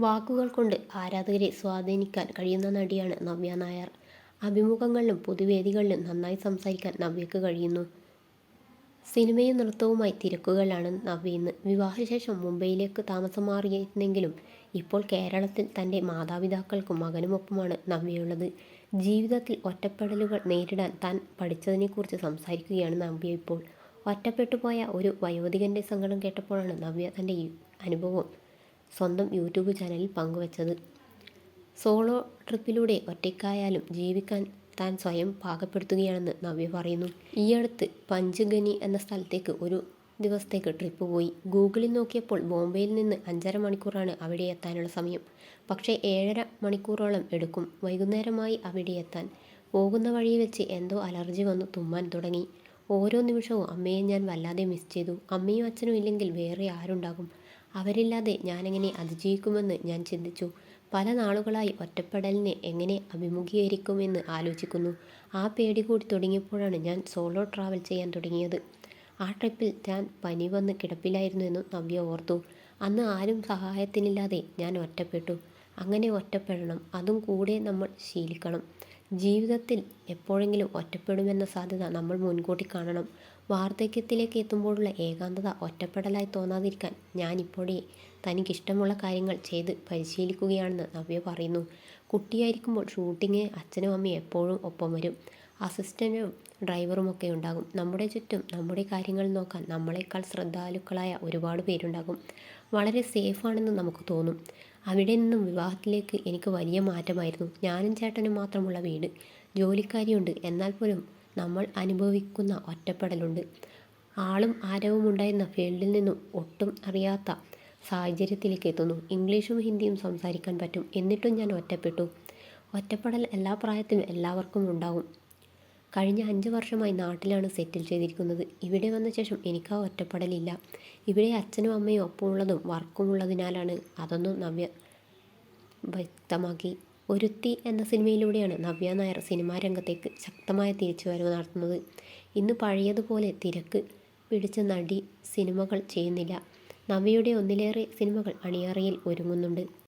വാക്കുകൾ കൊണ്ട് ആരാധകരെ സ്വാധീനിക്കാൻ കഴിയുന്ന നടിയാണ് നവ്യ നായർ. അഭിമുഖങ്ങളിലും പൊതുവേദികളിലും നന്നായി സംസാരിക്കാൻ നവ്യക്ക് കഴിയുന്നു. സിനിമയും നൃത്തവുമായി തിരക്കുകളാണ് നവ്യ ഇന്ന്. വിവാഹശേഷം മുംബൈയിലേക്ക് താമസം മാറിയിരുന്നെങ്കിലും ഇപ്പോൾ കേരളത്തിൽ തന്റെ മാതാപിതാക്കൾക്കും മകനുമൊപ്പമാണ് നവ്യയുള്ളത്. ജീവിതത്തിൽ ഒറ്റപ്പെടലുകൾ നേരിടാൻ താൻ പഠിച്ചതിനെക്കുറിച്ച് സംസാരിക്കുകയാണ് നവ്യ ഇപ്പോൾ. ഒറ്റപ്പെട്ടുപോയ ഒരു വയോധികന്റെ സങ്കടം കേട്ടപ്പോഴാണ് നവ്യ തന്റെ അനുഭവം സ്വന്തം യൂട്യൂബ് ചാനലിൽ പങ്കുവച്ചത്. സോളോ ട്രിപ്പിലൂടെ ഒറ്റയ്ക്കായാലും ജീവിക്കാൻ താൻ സ്വയം പാകപ്പെടുത്തുകയാണെന്ന് നവ്യ പറയുന്നു. ഈയടുത്ത് പഞ്ച്ഗനി എന്ന സ്ഥലത്തേക്ക് ഒരു ദിവസത്തേക്ക് ട്രിപ്പ് പോയി. ഗൂഗിളിൽ നോക്കിയപ്പോൾ ബോംബെയിൽ നിന്ന് അഞ്ചര മണിക്കൂറാണ് അവിടെ എത്താനുള്ള സമയം. പക്ഷേ ഏഴര മണിക്കൂറോളം എടുക്കും. വൈകുന്നേരമായി അവിടെ എത്താൻ. പോകുന്ന വഴി വെച്ച് എന്തോ അലർജി വന്നു തുമ്മാൻ തുടങ്ങി. ഓരോ നിമിഷവും അമ്മയെ ഞാൻ വല്ലാതെ മിസ് ചെയ്തു. അമ്മയും അച്ഛനും ഇല്ലെങ്കിൽ വേറെ ആരുണ്ടാകും. അവരില്ലാതെ ഞാനെങ്ങനെ അതിജീവിക്കുമെന്ന് ഞാൻ ചിന്തിച്ചു. പല നാളുകളായി ഒറ്റപ്പെടലിനെ എങ്ങനെ അഭിമുഖീകരിക്കുമെന്ന് ആലോചിക്കുന്നു. ആ പേടി കൂടി തുടങ്ങിയപ്പോഴാണ് ഞാൻ സോളോ ട്രാവൽ ചെയ്യാൻ തുടങ്ങിയത്. ആ ട്രിപ്പിൽ ഞാൻ പനി വന്ന് കിടപ്പിലായിരുന്നു എന്ന് നവ്യ ഓർത്തു. അന്ന് ആരും സഹായത്തിനില്ലാതെ ഞാൻ ഒറ്റപ്പെട്ടു. അങ്ങനെ ഒറ്റപ്പെടണം. അതും കൂടെ നമ്മൾ ശീലിക്കണം. ജീവിതത്തിൽ എപ്പോഴെങ്കിലും ഒറ്റപ്പെടുമെന്ന സാധ്യത നമ്മൾ മുൻകൂട്ടി കാണണം. വാർദ്ധക്യത്തിലേക്ക് എത്തുമ്പോഴുള്ള ഏകാന്തത ഒറ്റപ്പെടലായി തോന്നാതിരിക്കാൻ ഞാനിപ്പോഴേ തനിക്കിഷ്ടമുള്ള കാര്യങ്ങൾ ചെയ്ത് പരിശീലിക്കുകയാണെന്ന് നവ്യ പറയുന്നു. കുട്ടിയായിരിക്കുമ്പോൾ ഷൂട്ടിങ്ങിന് അച്ഛനും അമ്മയും എപ്പോഴും ഒപ്പം വരും. അസിസ്റ്റന്റും ഡ്രൈവറുമൊക്കെ ഉണ്ടാകും. നമ്മുടെ ചുറ്റും നമ്മുടെ കാര്യങ്ങൾ നോക്കാൻ നമ്മളെക്കാൾ ശ്രദ്ധാലുക്കളായ ഒരുപാട് പേരുണ്ടാകും. വളരെ സേഫാണെന്ന് നമുക്ക് തോന്നും. അവിടെ നിന്നും വിവാഹത്തിലേക്ക് എനിക്ക് വലിയ മാറ്റമായിരുന്നു. ഞാനും ചേട്ടനും മാത്രമുള്ള വീട്. ജോലിക്കാരിയുണ്ട്. എന്നാൽ പോലും നമ്മൾ അനുഭവിക്കുന്ന ഒറ്റപ്പെടലുണ്ട്. ആളും ആരവും ഉണ്ടായിരുന്ന ഫീൽഡിൽ നിന്നും ഒട്ടും അറിയാത്ത സാഹചര്യത്തിലേക്ക് എത്തുന്നു. ഇംഗ്ലീഷും ഹിന്ദിയും സംസാരിക്കാൻ പറ്റും. എന്നിട്ടും ഞാൻ ഒറ്റപ്പെട്ടു. ഒറ്റപ്പെടൽ എല്ലാ പ്രായത്തിലും എല്ലാവർക്കും ഉണ്ടാകും. കഴിഞ്ഞ അഞ്ച് വർഷമായി നാട്ടിലാണ് സെറ്റിൽ ചെയ്തിരിക്കുന്നത്. ഇവിടെ വന്ന ശേഷം എനിക്ക് ആ ഒറ്റപ്പെടലില്ല. ഇവിടെ അച്ഛനും അമ്മയും ഒപ്പമുള്ളതും വർക്കുമുള്ളതിനാലാണ് അതൊന്നും നവ്യ വ്യക്തമാക്കി. ഒരുത്തി എന്ന സിനിമയിലൂടെയാണ് നവ്യ നായർ സിനിമാ രംഗത്തേക്ക് ശക്തമായ തിരിച്ചുവരവ് നടത്തുന്നത്. ഇന്ന് പഴയതുപോലെ തിരക്ക് പിടിച്ച നടി സിനിമകൾ ചെയ്യുന്നില്ല. നവ്യയുടെ ഒന്നിലേറെ സിനിമകൾ അണിയറയിൽ ഒരുങ്ങുന്നുണ്ട്.